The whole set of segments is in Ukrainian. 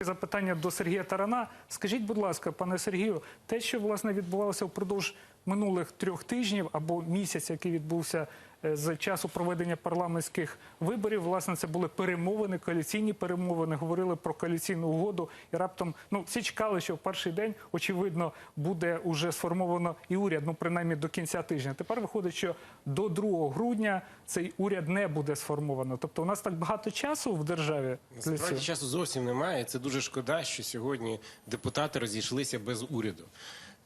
Запитання до Сергія Тарана. Скажіть, будь ласка, пане Сергію, те, що власне відбувалося впродовж минулих трьох тижнів або місяця, який відбувся е, з часу проведення парламентських виборів, власне, це були перемовини, коаліційні перемовини, говорили про коаліційну угоду, і раптом ну всі чекали, що в перший день очевидно буде уже сформовано і уряд, ну принаймні до кінця тижня. Тепер виходить, що до 2 грудня цей уряд не буде сформовано. Тобто, у нас так багато часу в державі. Насправді часу зовсім немає. Це дуже шкода, що сьогодні депутати розійшлися без уряду.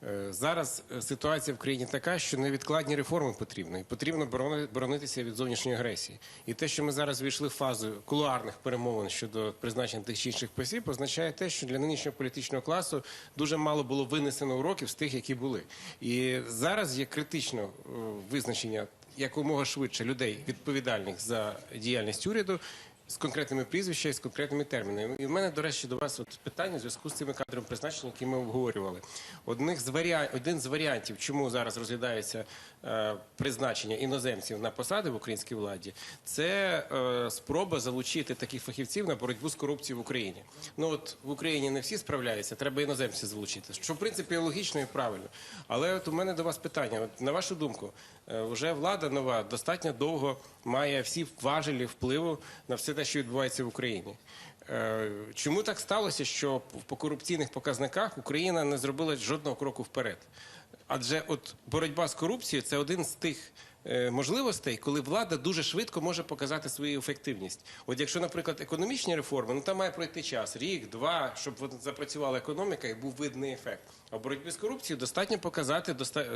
Е, Зараз е, ситуація в країні така, що невідкладні реформи потрібні. Потрібно борони- боронитися від зовнішньої агресії. І те, що ми зараз війшли в фазу кулуарних перемовин щодо призначення тих чи інших посіб, означає те, що для нинішнього політичного класу дуже мало було винесено уроків з тих, які були. І зараз є критично е, визначення якомога швидше людей відповідальних за діяльність уряду з конкретними прізвищами, з конкретними термінами. І в мене, до речі, до вас от питання в зв'язку з цими кадровими призначеннями, які ми обговорювали. Одних з варіа... Один з варіантів, чому зараз розглядається е, призначення іноземців на посади в українській владі, це е, спроба залучити таких фахівців на боротьбу з корупцією в Україні. Ну от в Україні не всі справляються, треба іноземців залучити, що в принципі логічно і правильно. Але от у мене до вас питання: от, на вашу думку, вже влада нова достатньо довго має всі важелі впливу на все те, що відбувається в Україні. Е, Чому так сталося, що по корупційних показниках Україна не зробила жодного кроку вперед? Адже от боротьба з корупцією це один з тих е, можливостей, коли влада дуже швидко може показати свою ефективність. От якщо, наприклад, економічні реформи, ну там має пройти час, рік, два, щоб запрацювала економіка і був видний ефект. А в боротьбі з корупцією достатньо показати, доста...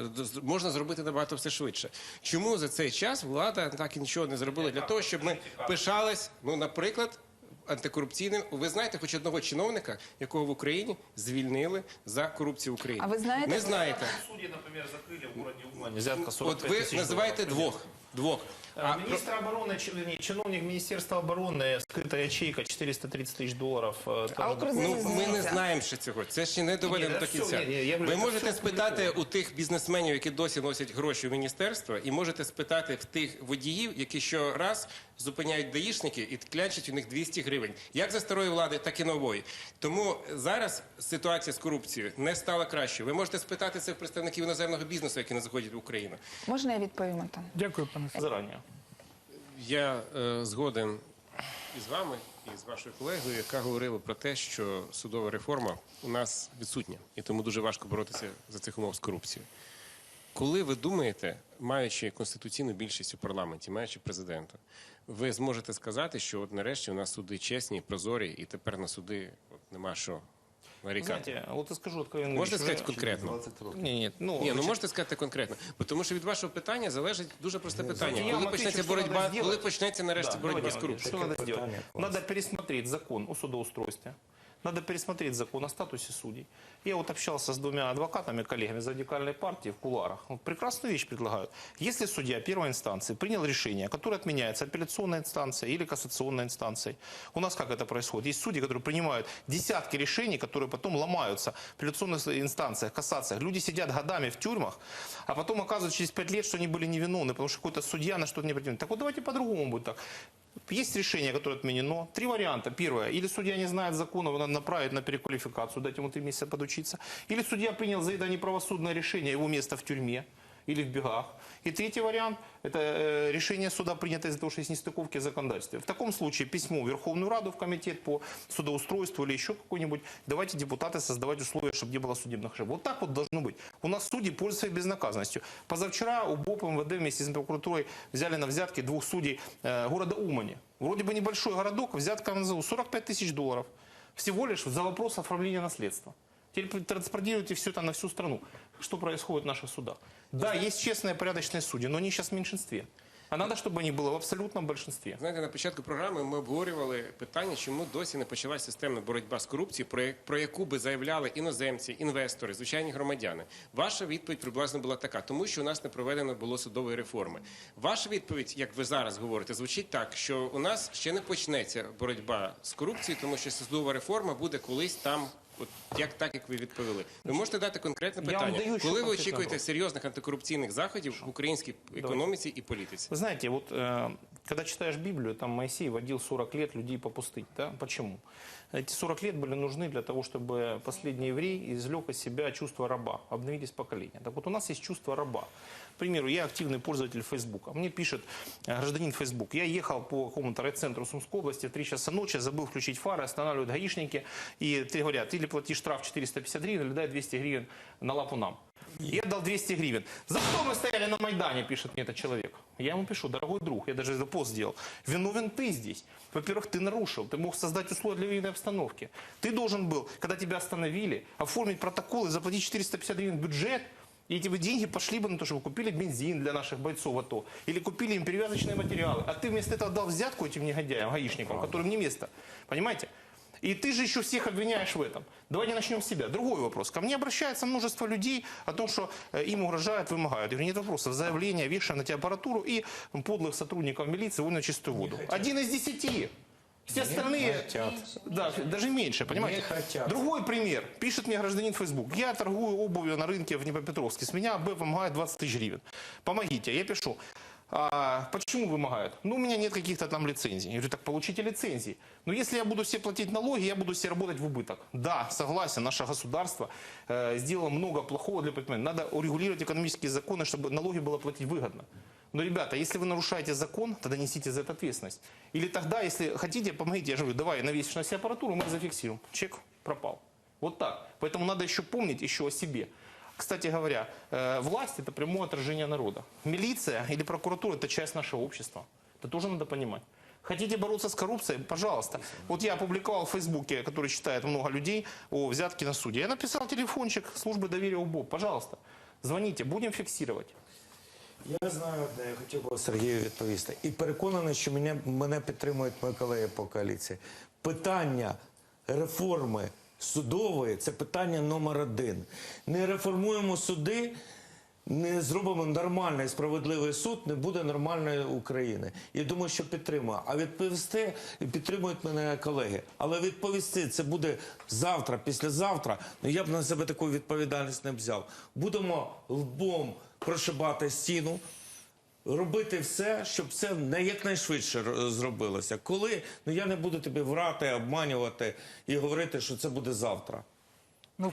можна зробити набагато все швидше. Чому за цей час влада так і нічого не зробила для того, щоб ми пишались, ну, наприклад. Антикорупційним, ви знаєте, хоч одного чиновника, якого в Україні звільнили за корупцію в Україні. А ви знаєте- Не знаєте. Суді, наприклад, закрили в городі Умані. Взятка 45 От ви називаєте двох. Двох. А, А, Министр обороны, чи- вернее, чиновник Министерства обороны, скрытая ячейка 430 тысяч долларов. э, А тоже- Укрзалізниця? Ну, ми не знаємо ще цього. Це ще не доведено Ні, до це кінця. все, ні, ні, я говорю, Ви це можете все спитати опубліковано. у тих бізнесменів, які досі носять гроші в міністерство, і можете спитати в тих водіїв, які щораз зупиняють даїшники і клянчать у них 200 гривень, як за старої влади, так і нової. Тому зараз ситуація з корупцією не стала кращою. Ви можете спитати це в представників іноземного бізнесу, які не заходять в Україну. Можна я відповім на то? Дякую, пане Заранее. Я е, згоден із вами і з вашою колегою, яка говорила про те, що судова реформа у нас відсутня, і тому дуже важко боротися за цих умов з корупцією. Коли ви думаєте, маючи конституційну більшість у парламенті, маючи президента, ви зможете сказати, що от нарешті у нас суди чесні, прозорі, і тепер на суди от нема що нарікати? Вот я скажу откровенно. Можете сказати конкретно? Ні, ні. ну, Ні, ну значит, можете сказати конкретно, бо тому що від вашого питання залежить дуже просте питання. я Коли вам почнеться отвечу, що боротьба, надо коли почнеться нарешті Да, боротьба давайте, з корупцією? Что надо сделать? Надо пересмотреть закон о судоустройстве. Надо пересмотреть закон о статусе судей. Я вот общался с двумя адвокатами, коллегами из радикальной партии в кулуарах. Вот прекрасную вещь предлагают. Если судья первой инстанции принял решение, которое отменяется апелляционной инстанцией или кассационной инстанцией, у нас как это происходит? Есть судьи, которые принимают десятки решений, которые потом ломаются в апелляционных инстанциях, кассациях. Люди сидят годами в тюрьмах, а потом оказывается через пять лет, что они были невиновны, потому что какой-то судья на что-то не претендует. Так вот давайте по-другому будет так. Есть решение, которое отменено. Три варианта. Первое. Или судья не знает закона, его надо направить на переквалификацию, дать ему три месяца подучиться. Или судья принял за это неправосудное решение, его место в тюрьме или в бегах. И третий вариант – это э, решение суда принято из-за того, что есть нестыковки в законодательстве. В таком случае письмо в Верховную Раду, в комитет по судоустройству или еще какой-нибудь. Давайте депутаты создавать условия, чтобы не было судебных ошибок. Вот так вот должно быть. У нас судьи пользуются своей безнаказанностью. Позавчера у БОП МВД вместе с прокуратурой взяли на взятки двух судей э, города Умани. Вроде бы небольшой городок, взятка назову 45 тысяч долларов. Всего лишь за вопрос оформления наследства. Теперь транспортируйте все это на всю страну. Что происходит в наших судах? Да, есть честные, порядочные судьи, но они сейчас в меньшинстве. А надо, чтобы они было в абсолютном большинстве. Знаєте, на початку програми ми обговорювали питання, чому досі не почалася системна боротьба з корупцією, про, я- про яку би заявляли іноземці, інвестори, звичайні громадяни. Ваша відповідь приблизно була така, тому що у нас не проведено було судової реформи. Ваша відповідь, як ви зараз говорите, звучить так, що у нас ще не почнеться боротьба з корупцією, тому що судова реформа буде колись там От як так, як ви відповіли, ви можете дати конкретне Я вам питання, даю коли ви очікуєте серйозних антикорупційних заходів в українській економіці і політиці? Вы знаете, вот э, когда читаешь Библию, там Моисей водил 40 лет людей по пустыне. Да? Почему? Эти 40 лет были нужны для того, чтобы последний еврей извлек из себя чувство раба, обновились поколения. Так вот, у нас есть чувство раба. К примеру, я активный пользователь Фейсбука. Мне пишет э, гражданин Фейсбук. Я ехал по какому-то райцентру Сумской области в 3 часа ночи, забыл включить фары, останавливают гаишники и ты говорят, или плати штраф 450 гривен, или дай 200 гривен на лапу нам. Я дал 200 гривен. За что мы стояли на Майдане, пишет мне этот человек. Я ему пишу, дорогой друг, я даже этот пост сделал. Виновен ты здесь. Во-первых, ты нарушил, ты мог создать условия для военной обстановки. Ты должен был, когда тебя остановили, оформить протокол и заплатить 450 гривен в бюджет, и эти бы деньги пошли бы на то, чтобы купили бензин для наших бойцов АТО. Или купили им перевязочные материалы. А ты вместо этого дал взятку этим негодяям, гаишникам, которым не место. Понимаете? И ты же еще всех обвиняешь в этом. Давайте начнем с себя. Другой вопрос. Ко мне обращается множество людей о том, что э, им угрожают, вымогают. Я говорю, нет вопросов. Заявление, вешаем на тебя аппаратуру и подлых сотрудников милиции вольно чистую воду. Один из десяти. Все остальные, да, даже меньше, понимаете? Не хотят. Другой пример. Пишет мне гражданин Facebook. Я торгую обувью на рынке в Днепропетровске. С меня АБ вымогает 20 тысяч гривен. Помогите. Я пишу. А, почему вымогают? Ну, у меня нет каких-то там лицензий. Я говорю, так получите лицензии. Но если я буду себе платить налоги, я буду себе работать в убыток. Да, согласен, наше государство э, сделало много плохого для предпринимателей. Надо урегулировать экономические законы, чтобы налоги было платить выгодно. Но, ребята, если вы нарушаете закон, тогда несите за это ответственность. Или тогда, если хотите, помогите, я же говорю, давай навесишь на себя аппаратуру, мы зафиксируем. Чек пропал. Вот так. Поэтому надо еще помнить еще о себе. Кстати говоря, э, власть – это прямое отражение народа. Милиция или прокуратура – это часть нашего общества. Это тоже надо понимать. Хотите бороться с коррупцией? Пожалуйста. Вот я опубликовал в Фейсбуке, который читает много людей, о взятке на суде. Я написал телефончик службы доверия УБОП. Пожалуйста, звоните, будем фиксировать. Я знаю, одне, я хотів би Сергію відповісти. І переконаний, що мене, мене підтримують мої колеги по коаліції. Питання реформи судової це питання номер один. Не реформуємо суди, не зробимо нормальний справедливий суд, не буде нормальної України. Я думаю, що підтримую. А відповісти підтримують мене колеги. Але відповісти це буде завтра, післязавтра. Ну я б на себе таку відповідальність не взяв. Будемо лбом прошибати стіну. Робити все, щоб це не якнайшвидше зробилося. Коли ну я не буду тобі врати, обманювати і говорити, що це буде завтра. Ну,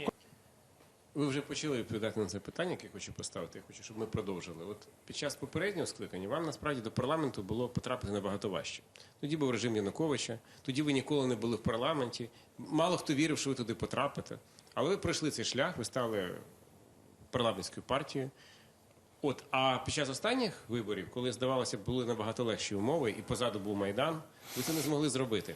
Ви вже почали відповідати на це питання, яке я хочу поставити. Я хочу, щоб ми продовжили. От під час попереднього скликання вам насправді до парламенту було потрапити набагато важче. Тоді був режим Януковича, тоді ви ніколи не були в парламенті. Мало хто вірив, що ви туди потрапите. Але ви пройшли цей шлях, ви стали парламентською партією. От, а під час останніх виборів, коли здавалося, були набагато легші умови, і позаду був майдан, ви це не змогли зробити.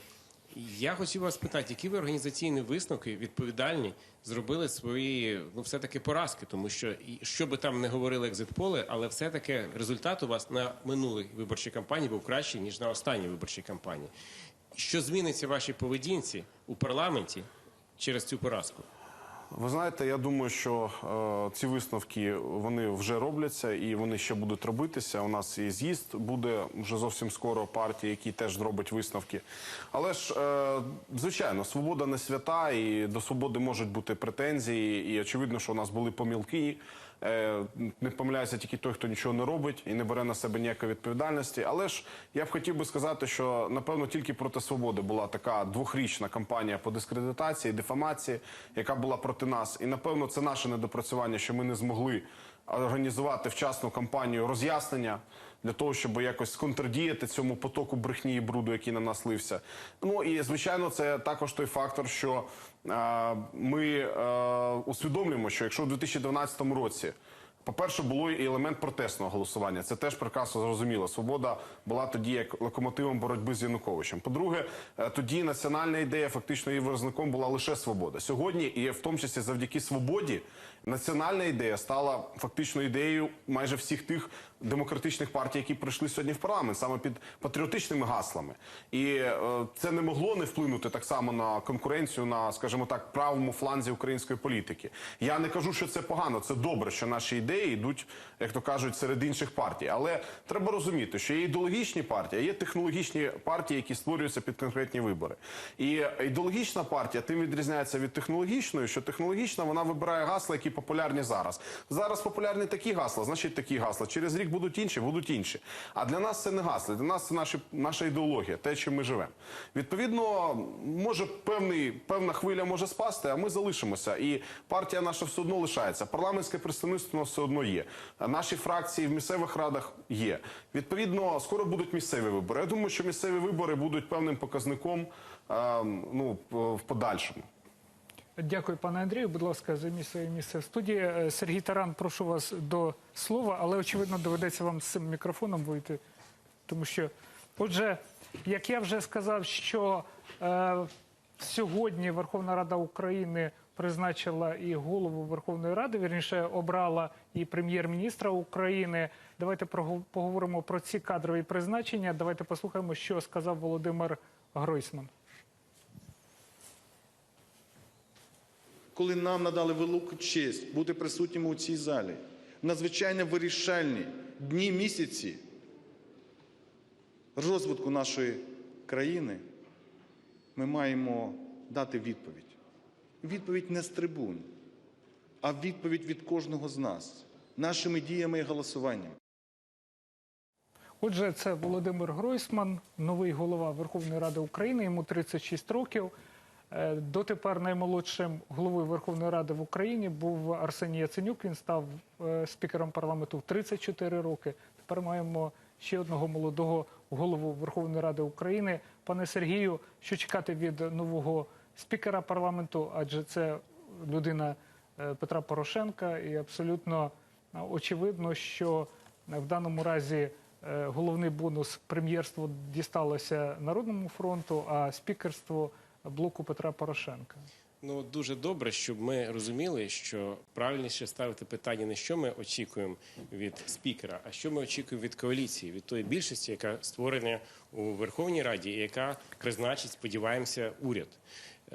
Я хотів вас питати, які ви організаційні висновки відповідальні зробили свої ну все таки поразки, тому що що би там не говорили екзитполи, але все таки результат у вас на минулій виборчій кампанії був кращий ніж на останній виборчій кампанії. Що зміниться в вашій поведінці у парламенті через цю поразку? Ви знаєте, я думаю, що е, ці висновки вони вже робляться і вони ще будуть робитися. У нас і з'їзд буде вже зовсім скоро партії, які теж зробить висновки. Але ж, е, звичайно, свобода не свята, і до свободи можуть бути претензії. І очевидно, що у нас були помилки. Е, не помиляється тільки той, хто нічого не робить і не бере на себе ніякої відповідальності. Але ж я б хотів би сказати, що напевно тільки проти свободи була така двохрічна кампанія по дискредитації, дефамації, яка була проти нас. І напевно це наше недопрацювання, що ми не змогли організувати вчасну кампанію роз'яснення для того, щоб якось контрдіяти цьому потоку брехні і бруду, який на нас лився. Ну і звичайно, це також той фактор, що ми е, усвідомлюємо, що якщо в 2012 році. По-перше, було і елемент протестного голосування. Це теж прекрасно зрозуміло. Свобода була тоді як локомотивом боротьби з Януковичем. По-друге, е, тоді національна ідея фактично її виразником була лише свобода. Сьогодні, і в тому числі завдяки свободі, національна ідея стала фактично ідеєю майже всіх тих демократичних партій, які прийшли сьогодні в парламент, саме під патріотичними гаслами. І е, це не могло не вплинути так само на конкуренцію на, скажімо так, правому фланзі української політики. Я не кажу, що це погано, це добре, що наші ідеї ідеї йдуть, як то кажуть, серед інших партій. Але треба розуміти, що є ідеологічні партії, а є технологічні партії, які створюються під конкретні вибори. І ідеологічна партія тим відрізняється від технологічної, що технологічна вона вибирає гасла, які популярні зараз. Зараз популярні такі гасла, значить такі гасла. Через рік будуть інші, будуть інші. А для нас це не гасла, для нас це наші, наша ідеологія, те, чим ми живемо. Відповідно, може певний, певна хвиля може спасти, а ми залишимося. І партія наша все одно лишається. Парламентське представництво все одно є. Наші фракції в місцевих радах є. Відповідно, скоро будуть місцеві вибори. Я думаю, що місцеві вибори будуть певним показником е, ну, в подальшому. Дякую, пане Андрію. Будь ласка, займіть своє місце в студії. Е, Сергій Таран, прошу вас до слова, але очевидно доведеться вам з цим мікрофоном вийти. Тому що, отже, як я вже сказав, що е, сьогодні Верховна Рада України призначила і голову Верховної Ради, вірніше обрала і прем'єр-міністра України. Давайте поговоримо про ці кадрові призначення. Давайте послухаємо, що сказав Володимир Гройсман. коли нам надали велику честь бути присутніми у цій залі, надзвичайно вирішальні дні місяці розвитку нашої країни, ми маємо дати відповідь. Відповідь не з трибун, а відповідь від кожного з нас, нашими діями і голосуванням. Отже, це Володимир Гройсман, новий голова Верховної Ради України. Йому 36 років. Е, Дотепер наймолодшим головою Верховної Ради в Україні був Арсеній Яценюк. Він став е, спікером парламенту в 34 роки. Тепер маємо ще одного молодого голову Верховної Ради України. Пане Сергію, що чекати від нового спікера парламенту? Адже це людина е, Петра Порошенка, і абсолютно е, очевидно, що в даному разі е, головний бонус прем'єрству дісталося Народному фронту, а спікерство блоку Петра Порошенка. Ну дуже добре, щоб ми розуміли, що правильніше ставити питання не що ми очікуємо від спікера, а що ми очікуємо від коаліції, від тої більшості, яка створена у Верховній Раді, і яка призначить, сподіваємося, уряд.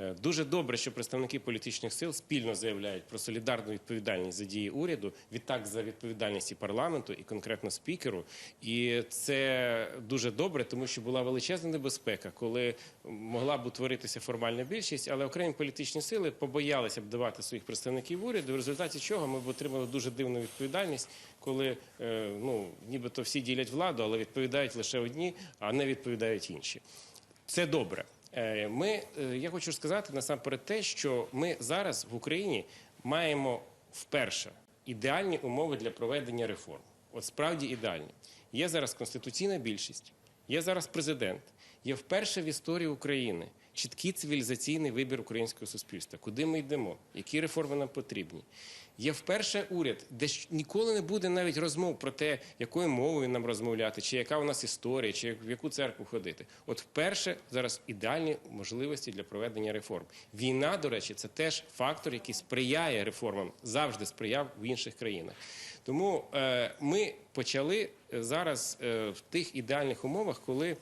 Е, Дуже добре, що представники політичних сил спільно заявляють про солідарну відповідальність за дії уряду, відтак за відповідальність і парламенту, і конкретно спікеру. І це дуже добре, тому що була величезна небезпека, коли могла б утворитися формальна більшість, але окремі політичні сили побоялися б давати своїх представників уряду, в результаті чого ми б отримали дуже дивну відповідальність, коли е, ну нібито всі ділять владу, але відповідають лише одні, а не відповідають інші. Це добре. Е, Ми, е, я хочу сказати насамперед те, що ми зараз в Україні маємо вперше ідеальні умови для проведення реформ. От справді ідеальні. Є зараз конституційна більшість, є зараз президент, є вперше в історії України чіткий цивілізаційний вибір українського суспільства, куди ми йдемо, які реформи нам потрібні. Є вперше уряд, де ніколи не буде навіть розмов про те, якою мовою нам розмовляти, чи яка у нас історія, чи в яку церкву ходити. От вперше зараз ідеальні можливості для проведення реформ. Війна, до речі, це теж фактор, який сприяє реформам, завжди сприяв в інших країнах. Тому е, ми почали е, зараз е, в тих ідеальних умовах, коли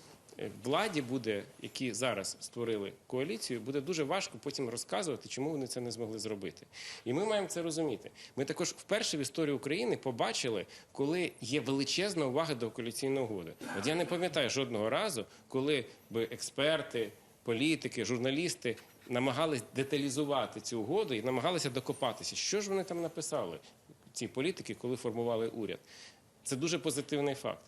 владі буде, які зараз створили коаліцію, буде дуже важко потім розказувати, чому вони це не змогли зробити. І ми маємо це розуміти. Ми також вперше в історії України побачили, коли є величезна увага до коаліційної угоди. От я не пам'ятаю жодного разу, коли би експерти, політики, журналісти. Намагались деталізувати цю угоду і намагалися докопатися, що ж вони там написали, ці політики, коли формували уряд. Це дуже позитивний факт.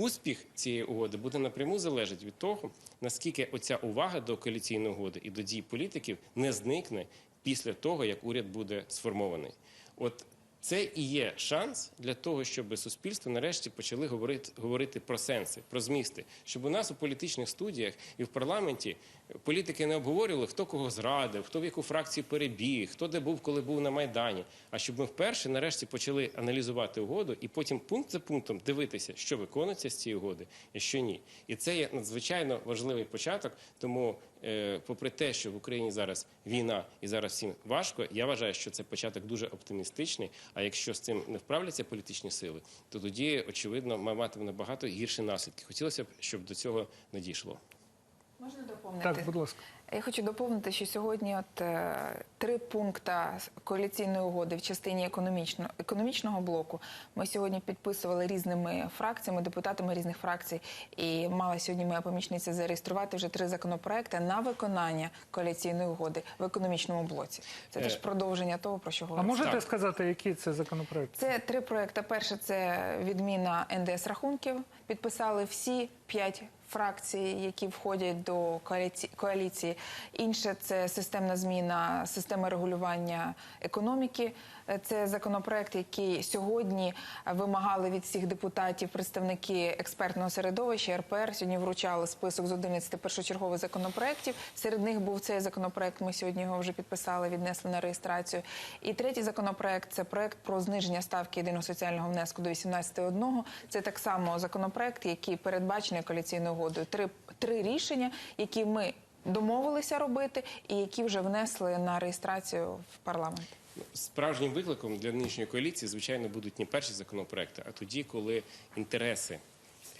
Успіх цієї угоди буде напряму залежати від того, наскільки оця увага до коаліційної угоди і до дій політиків не зникне після того, як уряд буде сформований. От це і є шанс для того, щоб суспільство нарешті почали говорити, говорити про сенси, про змісти, щоб у нас у політичних студіях і в парламенті політики не обговорювали, хто кого зрадив, хто в яку фракцію перебіг, хто де був, коли був на майдані. А щоб ми вперше нарешті почали аналізувати угоду і потім пункт за пунктом дивитися, що виконується з цієї угоди і що ні. І це є надзвичайно важливий початок. Тому, попри те, що в Україні зараз війна і зараз всім важко, я вважаю, що це початок дуже оптимістичний. А якщо з цим не вправляться політичні сили, то тоді очевидно матиме набагато гірші наслідки. Хотілося б, щоб до цього не дійшло. Можна доповнити? Так, будь ласка. Я хочу доповнити, що сьогодні от е, три пункта з коаліційної угоди в частині економічно, економічного блоку ми сьогодні підписували різними фракціями, депутатами різних фракцій, і мала сьогодні моя помічниця зареєструвати вже три законопроекти на виконання коаліційної угоди в економічному блоці. Це теж продовження того, про що А можете Так. сказати, які це законопроекти? Це три проекти. Перше це відміна НДС рахунків. Підписали всі п'ять фракцій, які входять до коаліці- коаліції. Інше це системна зміна системи регулювання економіки. Це законопроект, який сьогодні вимагали від всіх депутатів представники експертного середовища РПР. Сьогодні вручали список з 11 першочергових законопроектів. Серед них був цей законопроект. Ми сьогодні його вже підписали, віднесли на реєстрацію. І третій законопроект це проект про зниження ставки єдиного соціального внеску до 18,1. Це так само законопроект, який передбачений коаліційною угодою. Три, три рішення, які ми домовилися робити, і які вже внесли на реєстрацію в парламент. Справжнім викликом для нинішньої коаліції, звичайно, будуть не перші законопроекти, а тоді, коли інтереси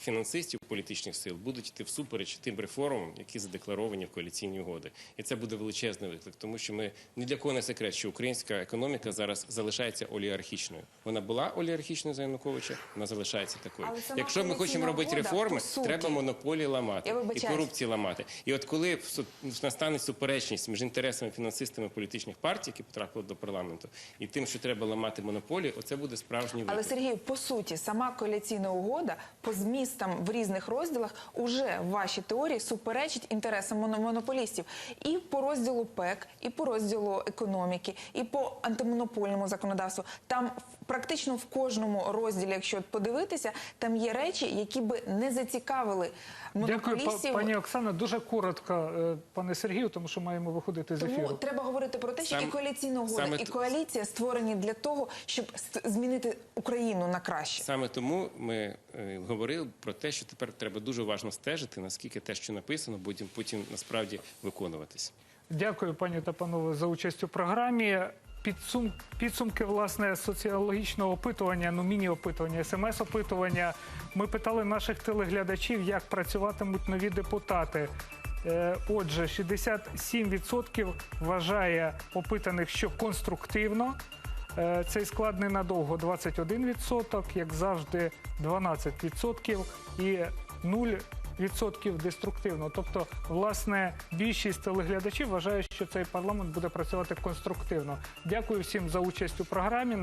фінансистів політичних сил будуть йти всупереч тим реформам, які задекларовані в коаліційній угоди. І це буде величезний виклик, тому що ми ні для кого не секрет, що українська економіка зараз залишається олігархічною. Вона була олігархічною за Януковича, вона залишається такою. Якщо ми хочемо робити реформи, треба монополії ламати і корупцію ламати. І от коли настане суперечність між інтересами фінансистами політичних партій, які потрапили до парламенту, і тим, що треба ламати монополії, оце буде справжній Але виклик. Сергію, по суті, сама коаліційна угода по змістам в різних розділах уже в вашій теорії суперечить інтересам моно- монополістів і по розділу ПЕК, і по розділу економіки, і по антимонопольному законодавству. Там в- практично в кожному розділі, якщо подивитися, там є речі, які би не зацікавили Дякую, монополістів. пані Оксана. Дуже коротко, е, пане Сергію, тому що маємо виходити з Тому треба говорити про те, що Сам- і коаліційна угода, саме і коаліція створені для того, щоб ст- змінити Україну на краще. Саме тому ми е, говорили про те, що тепер треба дуже уважно стежити, наскільки те, що написано, потім потім насправді виконуватись. Дякую, пані та панове, за участь у програмі. Підсум, підсумки власне соціологічного опитування, ну міні-опитування, смс-опитування. Ми питали наших телеглядачів, як працюватимуть нові депутати. Е, Отже, 67% вважає опитаних, що конструктивно. Е, Цей склад ненадовго 21%, як завжди, 12% і 0% деструктивно. Тобто, власне, більшість телеглядачів вважає, що цей парламент буде працювати конструктивно. Дякую всім за участь у програмі.